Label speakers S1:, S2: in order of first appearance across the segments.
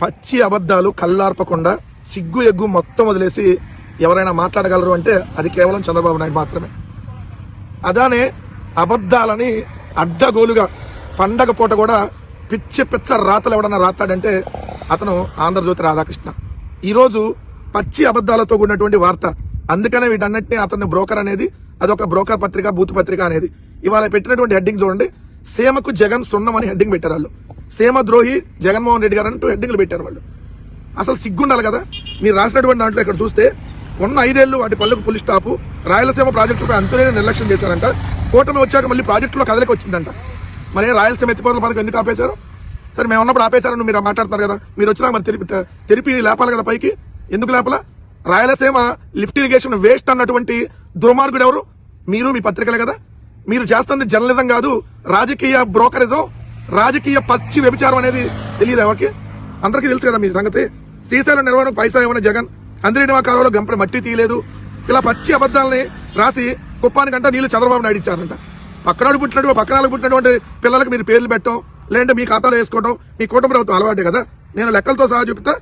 S1: పచ్చి అబద్ధాలు కళ్ళార్పకుండా సిగ్గు ఎగ్గు మొత్తం వదిలేసి ఎవరైనా మాట్లాడగలరు అంటే అది కేవలం చంద్రబాబు నాయుడు మాత్రమే. అదానే అబద్ధాలని అడ్డగోలుగా పండగ పూట కూడా పిచ్చి పిచ్చ రాతలు ఎవడన్నా రాస్తాడంటే అతను ఆంధ్రజ్యోతి రాధాకృష్ణ. ఈరోజు పచ్చి అబద్ధాలతో కూడినటువంటి వార్త. అందుకనే వీటన్నిటిని అతని బ్రోకర్ అనేది అదొక బ్రోకర్ పత్రిక బూత్ పత్రిక అనేది. ఇవాళ పెట్టినటువంటి హెడ్డింగ్ చూడండి. సీమకు జగన్ సున్నం అని హెడ్డింగ్ పెట్టారు వాళ్ళు. సేమ ద్రోహి జగన్మోహన్ రెడ్డి గారు అంటూ హెడ్డింగ్లు పెట్టారు వాళ్ళు. అసలు సిగ్గుండాలి కదా? మీరు రాసినటువంటి దాంట్లో ఇక్కడ చూస్తే ఉన్న ఐదేళ్ళు వాటి పనులకు పులి స్టాపు రాయలసీమ ప్రాజెక్టులపై అంతులేని నిర్లక్ష్యం చేశారంట. కూటమి వచ్చాక మళ్ళీ ప్రాజెక్టులో కదలికి వచ్చిందంట. మరి రాయలసీమ ఎత్తిపోతల పథకం ఎందుకు ఆపేశారు? సరే మేము ఉన్నప్పుడు ఆపేశారని మీరు మాట్లాడుతున్నారు కదా. మీరు వచ్చినా మరి తెలిపి తెలిపి లేపాలి కదా పైకి? ఎందుకు లేపల? రాయలసీమ లిఫ్ట్ ఇరిగేషన్ వేస్ట్ అన్నటువంటి దుర్మార్గుడు ఎవరు? మీరు మీ పత్రికలే కదా. మీరు చేస్తుంది జర్నలిజం కాదు రాజకీయ బ్రోకరిజం రాజకీయ పచ్చి వ్యభిచారం అనేది తెలియదు ఎవరికి? అందరికీ తెలుసు కదా మీ సంగతి. శ్రీశైలం నిర్వహణ పైసా ఏమైనా జగన్? అందరినీ కాలంలో గంపడి మట్టి తీయలేదు. ఇలా పచ్చి అబద్దాలని రాసి కుప్పానికంట నీళ్ళు చంద్రబాబు నాయుడు ఇచ్చారంట. పక్కనాడు పుట్టినటువంటి పక్కనాడు పుట్టినటువంటి పిల్లలకు మీరు పేర్లు పెట్టడం లేదంటే మీ ఖాతాలో వేసుకోవడం మీ కుటుంబ ప్రభుత్వం అలవాటే కదా. నేను లెక్కలతో సహా చెప్తా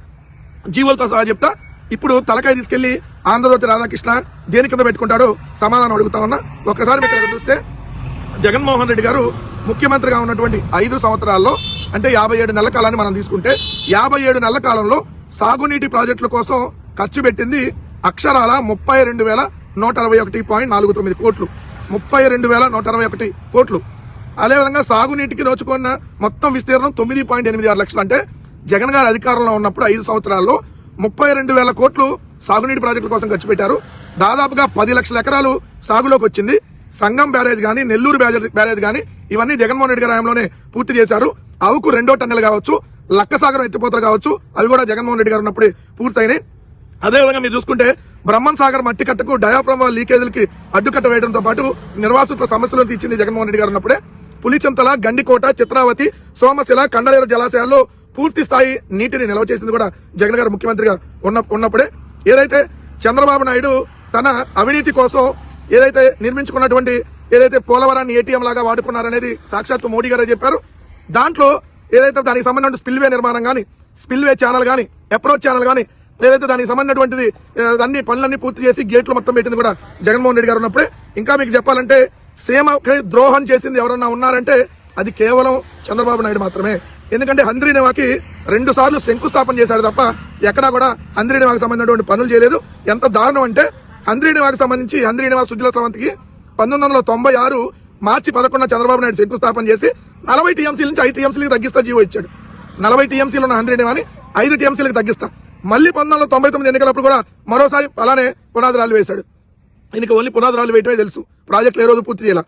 S1: జీవులతో సహా చెప్తా. ఇప్పుడు తలకాయ తీసుకెళ్ళి ఆంధ్రజ్యోతి రాధాకృష్ణ దేని కింద పెట్టుకుంటాడో సమాధానం అడుగుతా ఉన్నా. ఒక్కసారి మీరు చూస్తే జగన్మోహన్ రెడ్డి గారు ముఖ్యమంత్రిగా ఉన్నటువంటి ఐదు సంవత్సరాల్లో అంటే యాభై ఏడు నెలల కాలాన్ని మనం తీసుకుంటే యాభై ఏడు నెలల కాలంలో సాగునీటి ప్రాజెక్టుల కోసం ఖర్చు పెట్టింది అక్షరాల ముప్పై రెండు వేల నూట అరవై ఒకటి పాయింట్ నాలుగు తొమ్మిది కోట్లు. ముప్పై రెండు వేల నూట అరవై ఒకటి కోట్లు. అదేవిధంగా సాగునీటికి నోచుకున్న మొత్తం విస్తీర్ణం తొమ్మిది పాయింట్ ఎనిమిది ఆరు లక్షలు. అంటే జగన్ గారు అధికారంలో ఉన్నప్పుడు ఐదు సంవత్సరాల్లో ముప్పై రెండు వేల కోట్లు సాగునీటి ప్రాజెక్టుల కోసం ఖర్చు పెట్టారు. దాదాపుగా పది లక్షల ఎకరాలు సాగులోకి వచ్చింది. సంగం బ్యారేజ్ కానీ నెల్లూరు బ్యారేజ్ బ్యారేజ్ గానీ ఇవన్నీ జగన్మోహన్ రెడ్డి గారి హయాంలోనే పూర్తి చేశారు. అవుకు రెండో టన్నెల్ కావచ్చు లక్కసాగరం ఎత్తిపోతలు కావచ్చు అవి కూడా జగన్మోహన్ రెడ్డి గారు ఉన్నప్పుడే పూర్తయినాయి. అదేవిధంగా మీరు చూసుకుంటే బ్రహ్మన్ సాగర్ మట్టి కట్టకు డయాఫ్రమ్ లీకేజీలకి అడ్డుకట్ట వేయడంతో పాటు నిర్వాసితుల సమస్యలను తీర్చింది జగన్మోహన్ రెడ్డి గారు ఉన్నప్పుడే. పులిచింతల గండికోట చిత్రావతి సోమశిల కండలేరు జలాశయాల్లో పూర్తి స్థాయి నీటిని నిల్వ చేసింది కూడా జగన్ గారు ముఖ్యమంత్రిగా ఉన్న ఉన్నప్పుడే. ఏదైతే చంద్రబాబు నాయుడు తన అవినీతి కోసం ఏదైతే నిర్మించుకున్నటువంటి ఏదైతే పోలవరాన్ని ఏటీఎం లాగా వాడుకున్నారనేది సాక్షాత్తు మోడీ గారే చెప్పారు. దాంట్లో ఏదైతే దానికి సంబంధించిన స్పిల్వే నిర్మాణం కానీ స్పిల్వే ఛానల్ కానీ అప్రోచ్ ఛానల్ కానీ ఏదైతే దానికి సంబంధించినటువంటిది అన్ని పనులన్నీ పూర్తి చేసి గేట్లు మొత్తం పెట్టింది కూడా జగన్మోహన్ రెడ్డి గారు ఉన్నప్పుడే. ఇంకా మీకు చెప్పాలంటే సీమకి ద్రోహం చేసింది ఎవరన్నా ఉన్నారంటే అది కేవలం చంద్రబాబు నాయుడు మాత్రమే. ఎందుకంటే హంద్రీనేవాకి రెండు సార్లు శంకుస్థాపన చేశాడు తప్ప ఎక్కడా కూడా హంద్రీనేవాకి సంబంధించినటువంటి పనులు చేయలేదు. ఎంత దారుణం అంటే హంద్రీనేవాకి సంబంధించి హంద్రీనేవా సుజల స్రవంతికి పంతొమ్మిది వందల తొంభై ఆరు మార్చి పదకొండున చంద్రబాబు నాయుడు శంకుస్థాపన చేసి నలభై టీఎంసీల నుంచి ఐదు టీఎంసీలకు తగ్గిస్తా జీవో ఇచ్చాడు. నలభై టీఎంసీలు ఉన్న హంద్రీనేవాని ఐదు టీఎంసీలకు తగ్గిస్తా. మళ్ళీ పంతొమ్మిది వందల తొంభై తొమ్మిది ఎన్నికలప్పుడు కూడా మరోసారి అలానే పునాదురాలు వేశాడు. ఈయనకి ఓన్లీ పునాదురాలు వేయటమే తెలుసు. ప్రాజెక్టులు ఏ రోజు పూర్తి చేయాల.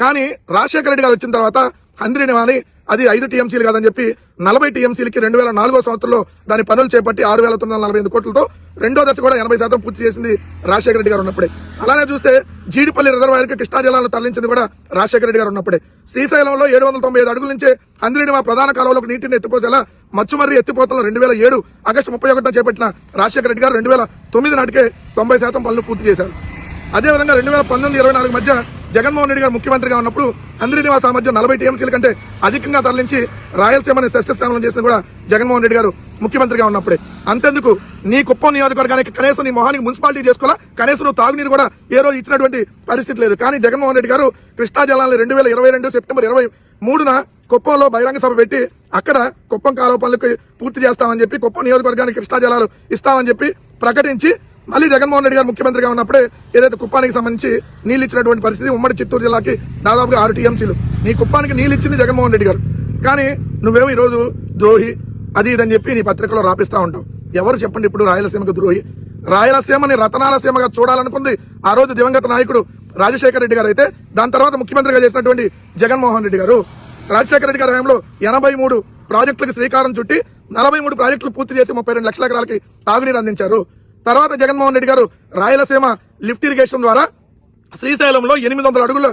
S1: కానీ రాజశేఖర రెడ్డి గారు వచ్చిన తర్వాత హంద్రినివాని అది ఐదు టీఎంసీలు కాదని చెప్పి నలభై టీఎంసీలకి రెండు వేల నాలుగో సంవత్సరంలో దాని పనులు చేపట్టి ఆరు వేల తొమ్మిది వందల నలభై ఐదు కోట్లతో రెండో దశ కూడా ఎనభై శాతం పూర్తి చేసింది రాజశేఖర రెడ్డి గారు ఉన్నప్పుడే. అలానే చూస్తే జీడిపల్లి రిజర్వాయర్కి కృష్ణా జిల్లాలో తరలించింది కూడా రాజశేఖర రెడ్డి గారు ఉన్నప్పుడే. శ్రీశైలంలో ఏడు వందల తొంభై ఐదు అడుగుల నుంచే హంద్రినివా ప్రధాన కాలువలకు నీటిని ఎత్తిపోసేలా మచ్చుమర్రి ఎత్తిపోతలు రెండు వేల ఏడు ఆగస్టు ముప్పై ఒకటిన చేపట్టిన రాజశేఖర రెడ్డి గారు రెండు వేల తొమ్మిది నాటికే తొంభై శాతం పనులు పూర్తి చేశారు. అదేవిధంగా రెండు వేల పంతొమ్మిది ఇరవై నాలుగు మధ్య జగన్మోహన్ రెడ్డి గారు ముఖ్యమంత్రిగా ఉన్నప్పుడు అందరి నివాస సామర్థ్యం నలభై టీఎంసీల కంటే అధికంగా తరలించి రాయలసీమని సస్యశ్యామలం చేసిన కూడా జగన్మోహన్ రెడ్డి గారు ముఖ్యమంత్రిగా ఉన్నప్పుడే. అంతెందుకు నీ కుప్పం నియోజకవర్గానికి కనీసం నీ మొహానికి మున్సిపాలిటీ చేసుకోవాలా? కనీసం నువ్వు తాగునీరు కూడా ఏ రోజు ఇచ్చినటువంటి పరిస్థితి లేదు. కానీ జగన్మోహన్ రెడ్డి గారు కృష్ణా జలాన్ని రెండు వేల ఇరవై రెండు సెప్టెంబర్ ఇరవై మూడున కుప్పంలో బహిరంగ సభ పెట్టి అక్కడ కుప్పం కాలువ పనులకు పూర్తి చేస్తామని చెప్పి కుప్పం నియోజకవర్గానికి కృష్ణా జలాలు ఇస్తామని చెప్పి ప్రకటించి మళ్ళీ జగన్మోహన్ రెడ్డి గారు ముఖ్యమంత్రిగా ఉన్నప్పుడే ఏదైతే కుప్పానికి సంబంధించి నీళ్ళు ఇచ్చినటువంటి పరిస్థితి ఉమ్మడి చిత్తూరు జిల్లాకి దాదాపుగా ఆరు టీఎంసీలు. నీ కుప్పానికి నీళ్ళు ఇచ్చింది జగన్మోహన్ రెడ్డి గారు. కానీ నువ్వేమో ఈరోజు ద్రోహి అది ఇదని చెప్పి నీ పత్రికలో రాపిస్తా ఉంటావు. ఎవరు చెప్పండి ఇప్పుడు రాయలసీమకు ద్రోహి? రాయలసీమని రతనాలసీమగా చూడాలనుకుంది ఆ రోజు దివంగత నాయకుడు రాజశేఖర రెడ్డి గారు అయితే. దాని తర్వాత ముఖ్యమంత్రిగా చేసినటువంటి జగన్మోహన్ రెడ్డి గారు. రాజశేఖర రెడ్డి గారి హయాంలో ఎనభై మూడు ప్రాజెక్టులకు శ్రీకారం చుట్టి నలభై మూడు ప్రాజెక్టులు పూర్తి చేసి ముప్పై రెండు లక్షల ఎకరాలకి తాగునీరు అందించారు. తర్వాత జగన్మోహన్ రెడ్డి గారు రాయలసీమ లిఫ్ట్ ఇరిగేషన్ ద్వారా శ్రీశైలంలో ఎనిమిది వందల అడుగుల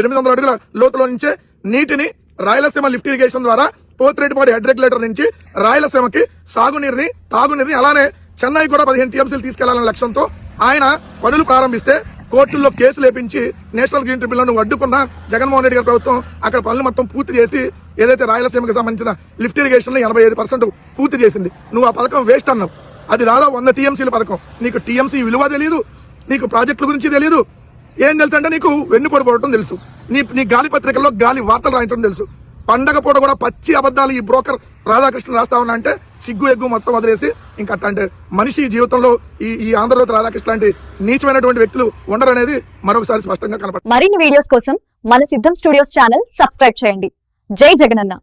S1: ఎనిమిది వందల అడుగుల లోతులో నుంచే నీటిని రాయలసీమ లిఫ్ట్ ఇరిగేషన్ ద్వారా పోతిరెడ్డిపాడి హెడ్ రెగ్యులేటర్ నుంచి రాయలసీమకి సాగునీరుని తాగునీరుని అలానే చెన్నై కూడా పదిహేను టీఎంసీలు తీసుకెళ్ళాలనే లక్ష్యంతో ఆయన పనులు ప్రారంభిస్తే కోర్టుల్లో కేసు లేపించి నేషనల్ గ్రీన్ ట్రిబ్యునల్ అడ్డుకున్న జగన్మోహన్ రెడ్డి గారి ప్రభుత్వం అక్కడ పనులు మొత్తం పూర్తి చేసి ఏదైతే రాయలసీమకి సంబంధించిన లిఫ్ట్ ఇరిగేషన్లో ఎనభై ఐదు పర్సెంట్ పూర్తి చేసింది. నువ్వు ఆ పథకం వేస్ట్ అన్నావు. అది దాదాపు వంద టీఎంసీల పథకం. నీకు టీఎంసీ విలువ తెలియదు నీకు ప్రాజెక్టుల గురించి తెలియదు ఏం తెలుసు అంటే నీకు వెన్నుపొడి పడటం తెలుసు. నీ నీ గాలి పత్రికల్లో గాలి వార్తలు రాయించడం తెలుసు. పండగ పూట కూడా పచ్చి అబద్ధాలు ఈ బ్రోకర్ రాధాకృష్ణ రాస్తా ఉన్నా అంటే సిగ్గు ఎగ్గు మొత్తం వదిలేసి ఇంకా అట్లా అంటే మనిషి జీవితంలో ఈ ఈ ఆంధ్రజ్యోతి రాధాకృష్ణ లాంటి నీచమైనటువంటి వ్యక్తులు ఉండరనేది మరొకసారి స్పష్టంగా కనపడుతుంది.
S2: మరిన్ని వీడియోస్ కోసం మన సిద్ధం స్టూడియోస్ ఛానల్ సబ్స్క్రైబ్ చేయండి. జై జగనన్న.